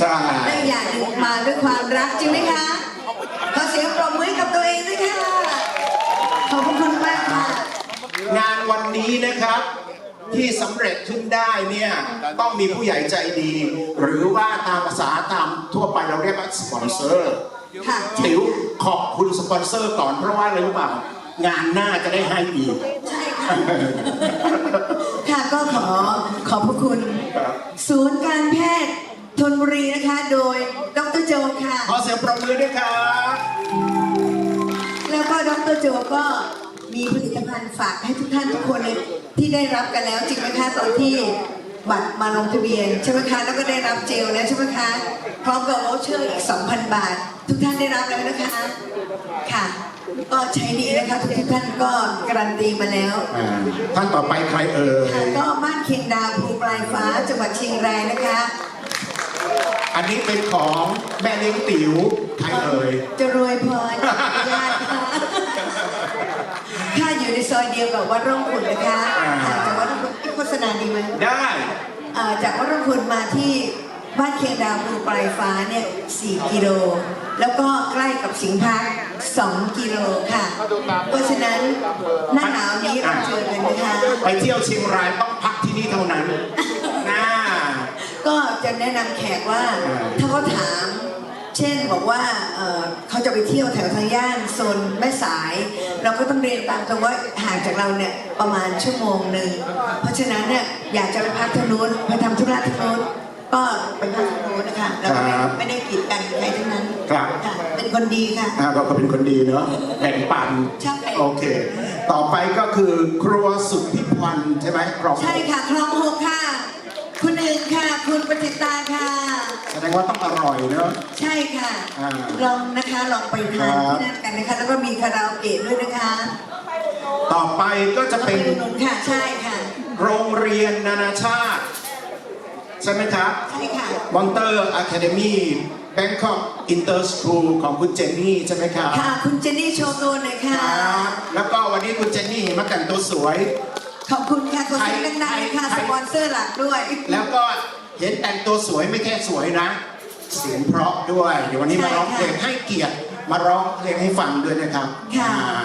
ใช่และอีกอย่างหนึ่งมาด้วยความรักจริงไหมคะขอเสียงปรบมือให้กับตัวเองด้วยค่ะขอบคุณมากค่ะ งานวันนี้นะครับ ที่สำเร็จขึ้นได้เนี่ยต้องมีผู้ใหญ่ใจดี หรือว่าตามภาษาตามทั่วไปเราเรียกว่าสปอนเซอร์ค่ะติ๋วขอบคุณสปอนเซอร์ก่อนเพราะว่าอะไรรู้เปล่างานหน้าจะได้ให้อีกใช่ค่ะ ค่ะก็ขอขอบพระคุณครับศูนย์ ก็มีผลิตภัณฑ์ฝากให้ทุกท่านทุกคนเลยที่ได้รับกันแล้วจริงไหมคะตอนที่บัตรมาลงทะเบียนใช่ไหมคะแล้วก็ได้รับเจลแล้วใช่ไหมคะพร้อมกับโอเชอร์อีก 2,000 บาท ทุกท่านได้รับแล้วนะคะค่ะ ก็ใช้ดีนะคะทุกทุกๆท่านก็การันตีมาแล้วอ่าท่านต่อไปใครเอ่ยค่ะก็บ้านเคียงดาวภูปลายฟ้าจังหวัดเชียงรายนะคะ อันนี้เป็นของแม่เลี้ยงติ๋วใครเอ่ย จะรวยพรญาติ ค่ะค่ะอยู่ในซอยเดียวกับวัดร่องขุนนะคะอ่าห่างจากวัดร่องขุนเอ๊ะโฆษณาดีไหมได้เอ่อจากวัดร่องขุนมาที่บ้านเคียงดาวภูปลายฟ้าเนี่ย4กิโล แล้วก็ใกล้กับสิงห์พัก2กิโลค่ะ เพราะฉะนั้นหน้าหนาวนี้เราเจอกันนะคะ ไปเที่ยวเชียงรายต้องพักที่นี่เท่านั้นน่า ก็จะแนะนำแขกว่าอ่าถ้าเขาถาม เช่นบอกว่าเอ่อเขาจะไปเที่ยวแถวทางย่านโซนแม่สาย เราก็ต้องเรียนตามตรงว่าห่างจากเราเนี่ยประมาณชั่วโมงหนึ่งเพราะฉะนั้นเนี่ยอยากจะไปพักทางนู้นไปทำธุระทางนู้นก็ไปพักทางนู้นนะคะเราก็ไม่ไม่ได้กีดกันใครทั้งนั้นครับค่ะเป็นคนดีค่ะ อ่าเราก็เป็นคนดีเนาะแบ่งปันใช่ โอเค ต่อไปก็คือครัวสุทธิพันธ์ใช่ไหมกรอบ ใช่ค่ะคลองหกค่ะ คุณหนึ่งค่ะ คุณปฏิตาค่ะ แสดงว่าต้องอร่อยเนาะใช่ค่ะอ่าลองนะคะลองไปทานครับ ที่นั่นกันนะคะ แล้วก็มีคาราโอเกะด้วยนะคะต่อไปก็จะเราเป็ไปนอุดหนุนค่ะใช่ค่ะโรงเรียนนานาชาติ ใช่ไหมครับใช่ค่ะมอนเตอร์อะคาเดมี่แบงคอกอินเตอร์สคูลของคุณเจนนี่ใช่ไหมครับค่ะคุณเจนนี่โชว์ตัวหน่อยคค่ะ รับแล้วก็วันนี้คุณเจนนี่เห็นมาแต่งตัวสวย ขอบคุณค่ะขอเสียงดังๆเลยค่ะใครสปอนเซอร์หลักด้วยแล้วก็ เห็นแต่งตัวสวยไม่แค่สวยนะ เสียงเพราะด้วยเดี๋ยววันนี้มาร้องเพลงให้เกียรติมาร้องเพลงให้ฟังด้วยนะครับค่ะอ่า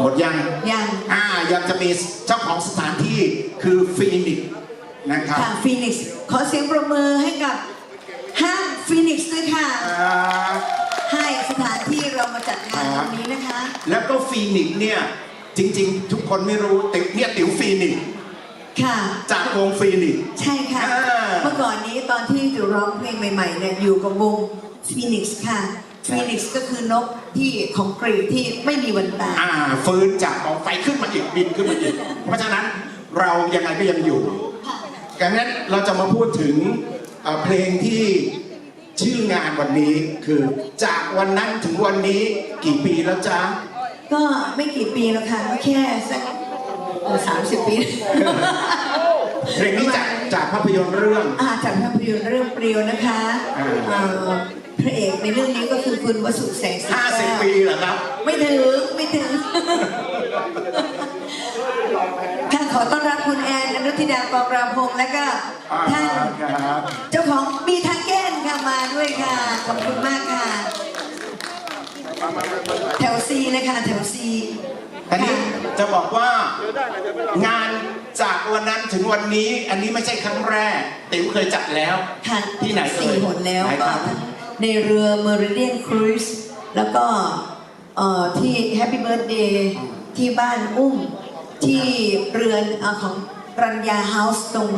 หมดยังยังอ่ายังจะมีเจ้าของสถานที่คือฟีนิกซ์นะครับค่ะฟีนิกซ์ขอเสียงประมือให้กับห้างฟีนิกซ์ด้วยค่ะ อ่า ให้สถานที่เรามาจัดงานครับวันนี้นะคะ แล้วก็ฟีนิกซ์เนี่ยจริง ๆ ทุกคนไม่รู้ติ๋วเนี่ยติ๋วฟีนิกซ์ ค่ะ จากวงฟีนิกซ์ ใช่ค่ะ อ่า เมื่อก่อนนี้ตอนที่จะร้องเพลงใหม่ๆเนี่ยอยู่กับวงฟีนิกซ์ค่ะฟีนิกซ์ก็คือนกที่ของกรีกที่ไม่มีวันตาย อ่าฟื้นจากกองไฟขึ้นมาอีกบินขึ้นมาอีก เพราะฉะนั้นเรายังไงก็ยังอยู่ดังนั้นเราจะมาพูดถึงเอ่อเพลงที่ชื่องานวันนี้คือจากวันนั้นถึงวันนี้กี่ปีแล้วจ๊ะ ก็ไม่กี่ปีแล้วค่ะแค่สัก สามสิบปีเพลงนี้จากจากภาพยนตร์เรื่องอาจากภาพยนตร์เรื่องเปรียวนะคะอ่า เอ่อพระเอกในเรื่องนี้ก็คือคุณวสุแสงสีแก้ว50 ปีเหรอครับ ไม่ถึงไม่ถึงค่ะขอต้อนรับคุณแอนอนุทิดากองรามพงษ์และก็ท่านครับ เจ้าของมีทางแก้นค่ะมาด้วยค่ะขอบคุณมากค่ะ แถวซีนะคะแถวซี อันนี้จะบอกว่างานจากวันนั้นถึงวันนี้ อันนี้ไม่ใช่ครั้งแรกติ๋วเคยจัดแล้ว ค่ะที่ไหนเอ่ยสี่หนแล้วไหนก็ครับทั้งในเรือ Meridian Cruise แล้วก็เอ่อที่ Happy Birthday ที่บ้านอุ้ม ที่เรือนเอ่อของรัญญาเฮาส์ตรง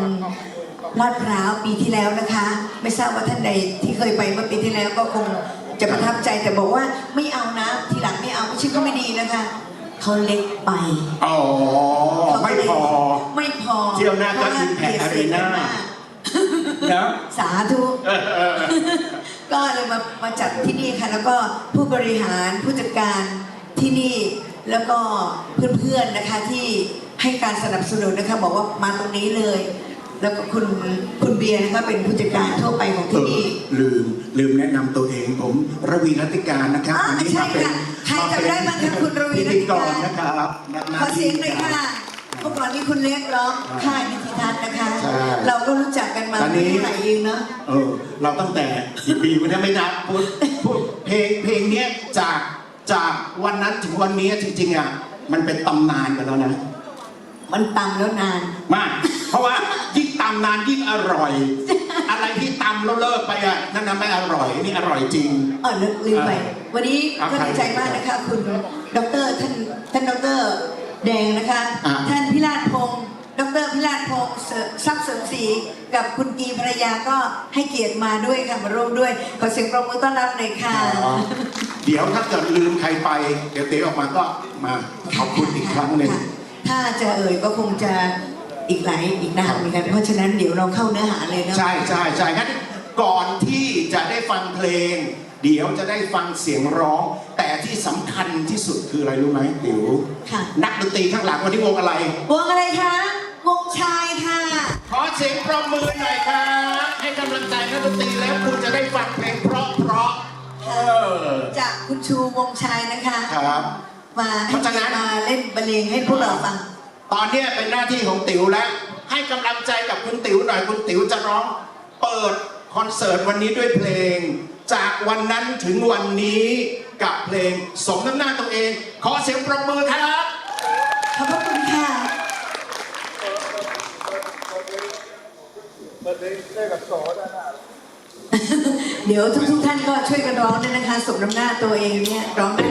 ลาดพร้าวปีที่แล้วนะคะ ไม่ทราบว่าท่านใดที่เคยไปเมื่อปีที่แล้วก็คงจะประทับใจแต่บอกว่าไม่เอานะ ทีหลังไม่เอาไม่ใช่ก็ไม่ดีนะคะ เขาเล็กไป อ๋อ ไม่พอ ไม่พอเที่ยวหน้าก็พระ Impact เบียดเสียด Arena มากนะสาธุเออเออก็เลยมามาจัดที่นี่ค่ะ แล้วก็ผู้บริหารผู้จัดการที่นี่แล้วก็เพื่อนๆนะคะที่ให้การสนับสนุนนะคะบอกว่ามาตรงนี้เลย แล้วก็คุณคุณเบียร์นะคะเป็นผู้จัดการทั่วไปของเอที่อนี่ ลืมลืมแนะนำตัวเอง ผมระวีรัติการนะครับอ่าวันนี้ใช่มาเป็นค่ะใครจำได้บ้างคะคุณระวีรัติการพิธีกรนะครับแนะนำขอเสียงหน่อยค่ะอ่เมื่อก่อนนี้คุณเล็กร้องค่ายนิติทัศน์นะคะ ใช่เราก็รู้จักกันมาตอนนี้ ไม่เท่าไหร่เองเนาะ เออเราตั้งแต่กี่ปีมันไม่นับพูดพูดเพลงเพลงเนี้ยจากจากวันนั้นถึงวันนี้จริงๆอะมันเป็นตำนานไปแล้วนะ มันตำแล้วนาน มาก เพราะว่ายิ่ง ตำนานยิ่งอร่อย อะไรที่ตำแล้วเลิกไปอะนั่นนะไม่อร่อยนี่อร่อยจริงเออลืมไป วันนี้ครับก็ดีใจมากนะคะ คุณดรท่านท่านดรแดงนะคะ อ่า ท่านพิราชพงศ์ดรพิราชพงศ์เสริมทรัพย์เสริมศรีกับคุณกีภรรยาก็ให้เกียรติมาด้วยค่ะมาร่วมด้วยขอเสียงปรบมือต้อนรับหน่อยค่ะอ๋อเดี๋ยวถ้าเกิดลืมใครไป เดี๋ยวเต๋อออกมาก็มาขอบคุณอีกครั้งหนึ่งะถ้าจะเอ่ยก็คงจะ อีกหลายอีกนานเหมือนกันเพราะฉะนั้นเดี๋ยวเราเข้าเนื้อหาเลยเนาะใช่ใช่ใช่งั้นก่อนที่จะได้ฟังเพลง เดี๋ยวจะได้ฟังเสียงร้อง แต่ที่สำคัญที่สุดคืออะไรรู้ไหมติ๋วค่ะนักดนตรีข้างหลังวันนี้วงอะไร วงอะไรคะวงชายค่ะ ขอเสียงปรบมือหน่อยครับ ให้กำลังใจนักดนตรีแล้วคุณจะได้ฟังเพลงเพราะเพราะๆเออ จากคุณชูวงชายนะคะ ครับ มาเพราะฉะนั้น มาเล่นบรรเลงให้พวกเราฟัง ตอนนี้เป็นหน้าที่ของติ๋วแล้ว ให้กำลังใจกับคุณติ๋วหน่อยคุณติ๋วจะร้องเปิดคอนเสิร์ตวันนี้ด้วยเพลง จากวันนั้นถึงวันนี้กับเพลงสมน้ำหน้าตัวเอง ขอเสียงปรบมือครับ ขอบพระคุณค่ะเดี๋ยวทุกๆท่านก็ช่วยกันร้องด้วยนะคะ สมน้ำหน้าตัวเองเนี่ยร้องได้